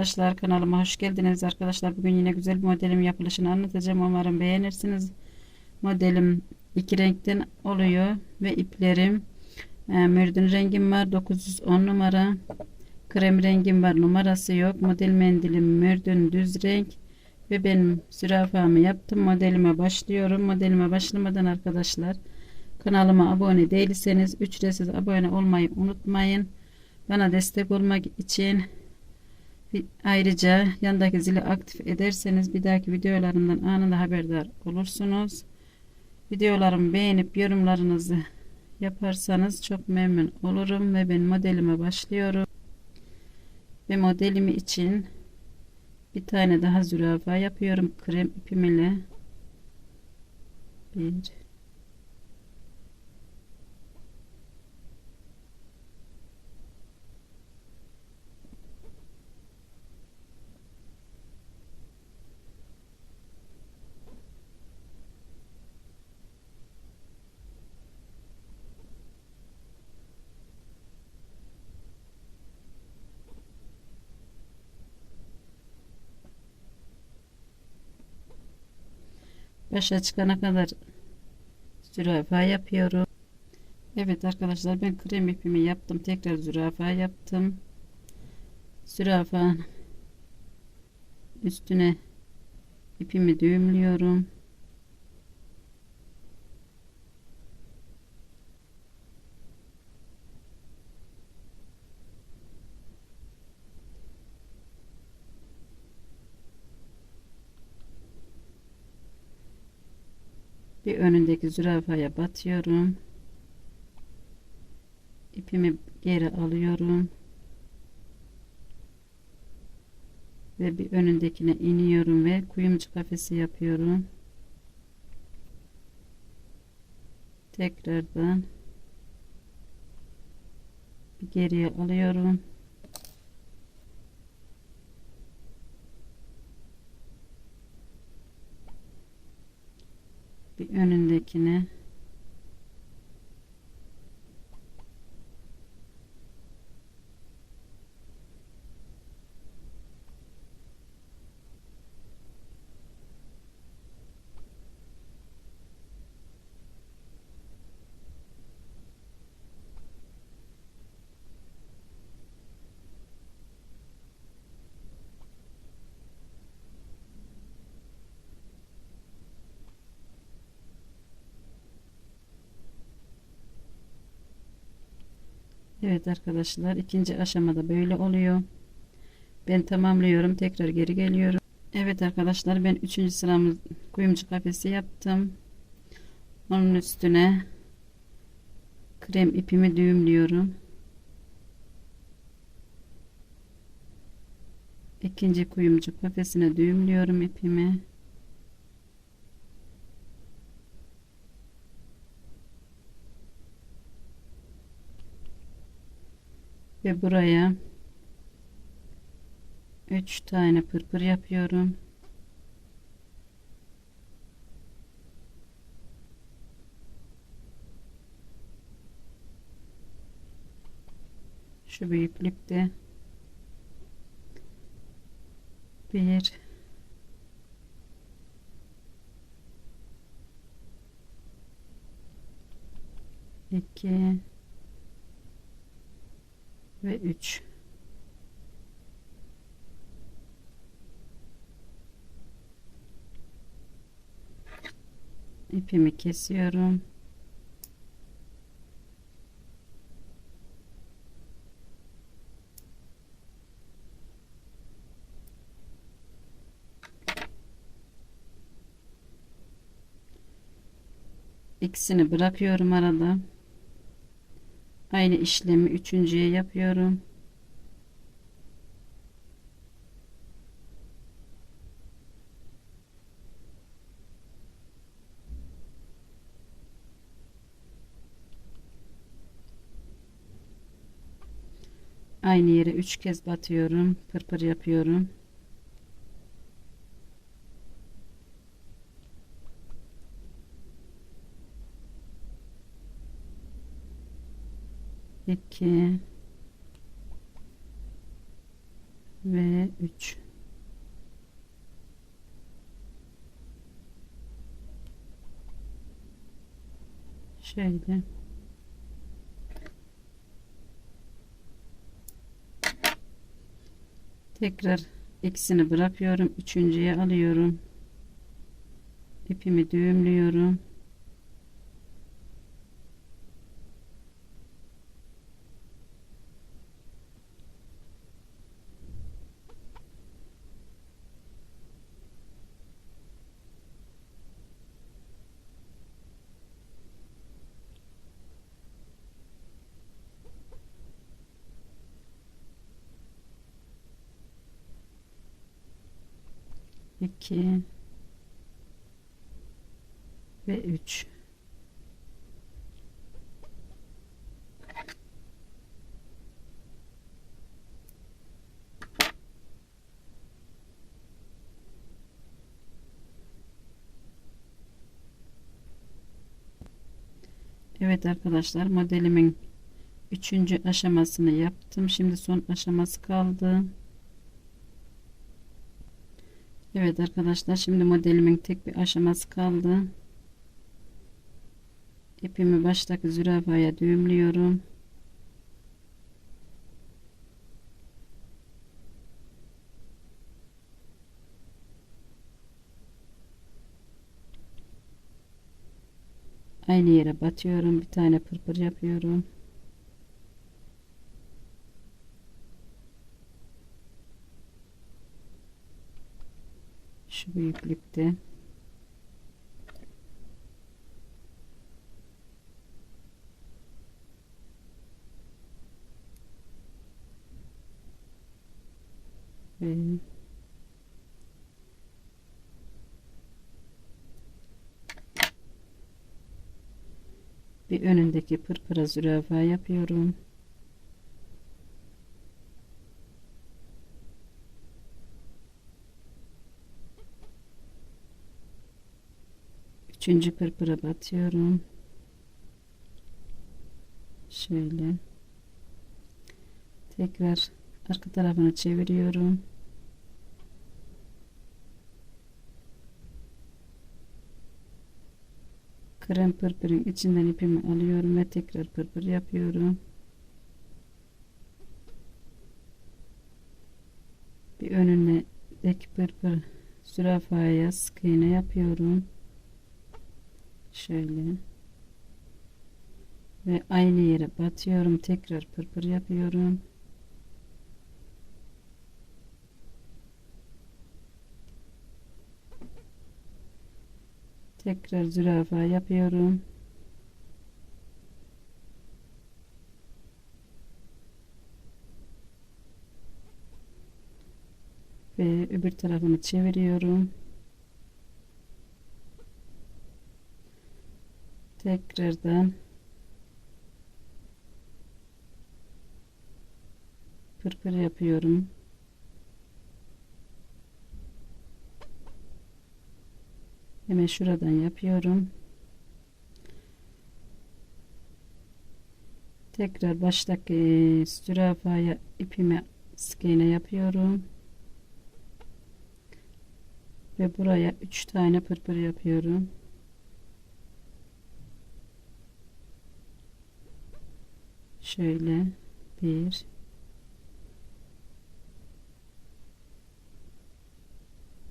arkadaşlar kanalıma hoş geldiniz arkadaşlar. Bugün yine güzel bir modelim yapılışını anlatacağım. Umarım beğenirsiniz. Modelim iki renkten oluyor ve iplerim e, mürdün rengim var 910 numara. Krem rengim var numarası yok. Model mendilim mürdün düz renk ve benim zürafamı yaptım. Modelime başlıyorum. Modelime başlamadan arkadaşlar kanalıma abone değilseniz ücretsiz abone olmayı unutmayın. Bana destek olmak için ayrıca yandaki zili aktif ederseniz bir dahaki videolarımdan anında haberdar olursunuz. Videolarımı beğenip yorumlarınızı yaparsanız çok memnun olurum ve ben modelime başlıyorum. Ve modelimi için bir tane daha zürafa yapıyorum krem ipim ile. Bir Başa çıkana kadar zürafa yapıyorum. Evet arkadaşlar ben krem ipimi yaptım. Tekrar zürafa yaptım. Zürafa üstüne ipimi düğümlüyorum. Önündeki zürafaya batıyorum. İpimi geri alıyorum. Ve bir önündekine iniyorum ve kuyumcu kafesi yapıyorum. Tekrardan bir geriye alıyorum. Bir önündekine Evet arkadaşlar ikinci aşamada böyle oluyor. Ben tamamlıyorum. Tekrar geri geliyorum. Evet arkadaşlar ben üçüncü sıramız kuyumcu kafesi yaptım. Onun üstüne krem ipimi düğümlüyorum. İkinci kuyumcu kafesine düğümlüyorum ipimi. Ve buraya 3 tane pırpır yapıyorum. Şu büyüklükte bir iki ve 3 ipimi kesiyorum. İkisini bırakıyorum arada Aynı işlemi üçüncüye yapıyorum. Aynı yere üç kez batıyorum. Pırpır yapıyorum. İki. Ve 3 şöyle tekrar ikisini bırakıyorum. Üçüncüye alıyorum. İpimi düğümlüyorum iki ve üç Evet arkadaşlar modelimin üçüncü aşamasını yaptım. Şimdi son aşaması kaldı. Evet arkadaşlar şimdi modelimin tek bir aşaması kaldı. İpimi baştaki zürafaya düğümlüyorum. Aynı yere batıyorum. Bir tane pırpır yapıyorum. Şu büyüklükte. Ve bir önündeki pırpıra zürafa yapıyorum. Üçüncü pırpıra batıyorum. Şöyle. Tekrar arka tarafını çeviriyorum. krem pırpırın içinden ipimi alıyorum ve tekrar pırpır yapıyorum. Bir önündeki pırpır zürafaya sık iğne yapıyorum. Şöyle. Ve aynı yere batıyorum. Tekrar pırpır yapıyorum. Tekrar zürafa yapıyorum. Ve öbür tarafını çeviriyorum. Tekrardan pırpır yapıyorum. Hemen şuradan yapıyorum. Tekrar baştaki zürafaya ipimi sık iğne yapıyorum. Ve buraya 3 tane pırpır yapıyorum. Şöyle bir.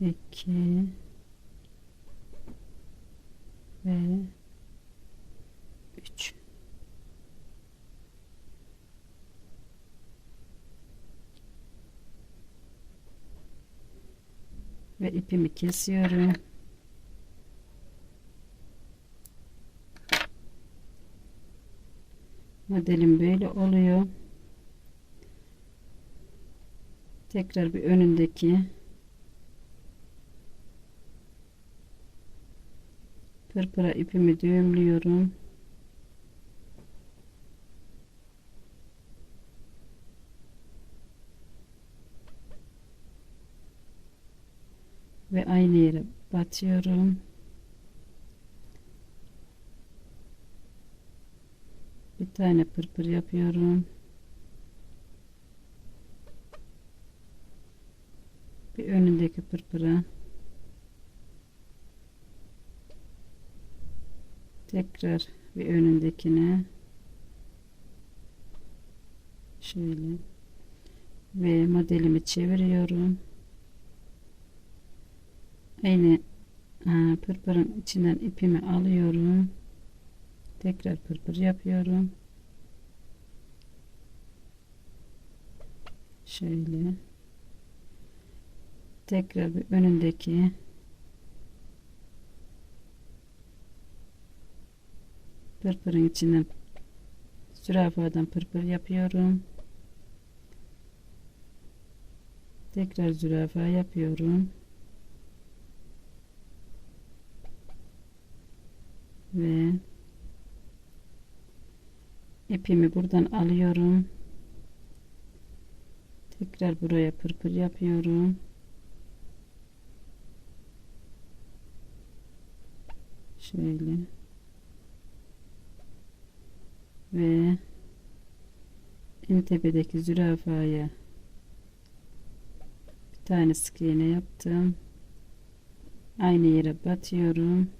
İki. Ve 3 ve ipimi kesiyorum. Modelim böyle oluyor. Tekrar bir önündeki pırpıra ipimi düğümlüyorum. Ve aynı yere batıyorum. Bir tane pırpır yapıyorum. önündeki pırpırı tekrar bir önündekine. Şöyle. Ve modelimi çeviriyorum. Aynı pırpırın içinden ipimi alıyorum tekrar pırpır yapıyorum. Şöyle. Tekrar bir önündeki. Pırpırın içinden zürafadan pırpır yapıyorum. Tekrar zürafa yapıyorum. Ve ipimi buradan alıyorum. Tekrar buraya pırpır yapıyorum. Şöyle. Ve en tepedeki zürafaya bir tane sık iğne yaptım. Aynı yere batıyorum.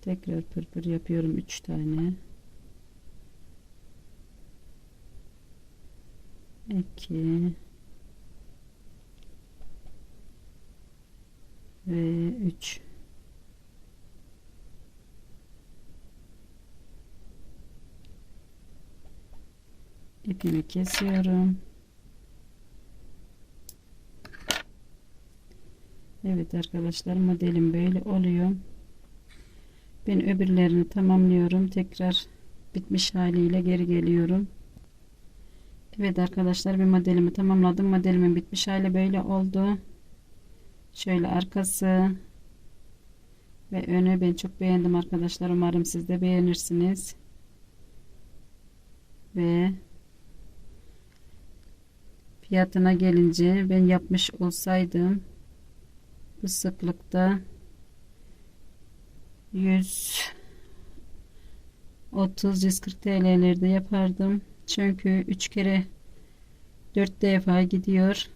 Tekrar pırpır yapıyorum 3 tane 2 ve 3 ipimi kesiyorum. Evet arkadaşlar modelim böyle oluyor. Ben öbürlerini tamamlıyorum. Tekrar bitmiş haliyle geri geliyorum Evet arkadaşlar bir modelimi tamamladım. Modelimin bitmiş hali böyle oldu. Şöyle arkası ve önü ben çok beğendim arkadaşlar. Umarım siz de beğenirsiniz. Ve fiyatına gelince ben yapmış olsaydım bu sıklıkta 130 140 TL'lerde yapardım çünkü 3 kere 4 defa gidiyor.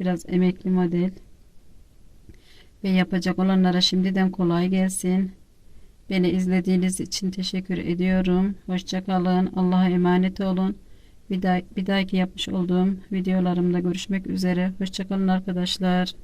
Biraz emekli model. Ve yapacak olanlara şimdiden kolay gelsin. Beni izlediğiniz için teşekkür ediyorum. Hoşçakalın Allah'a emanet olun. Bir, daha, bir dahaki yapmış olduğum videolarımda görüşmek üzere. Hoşçakalın arkadaşlar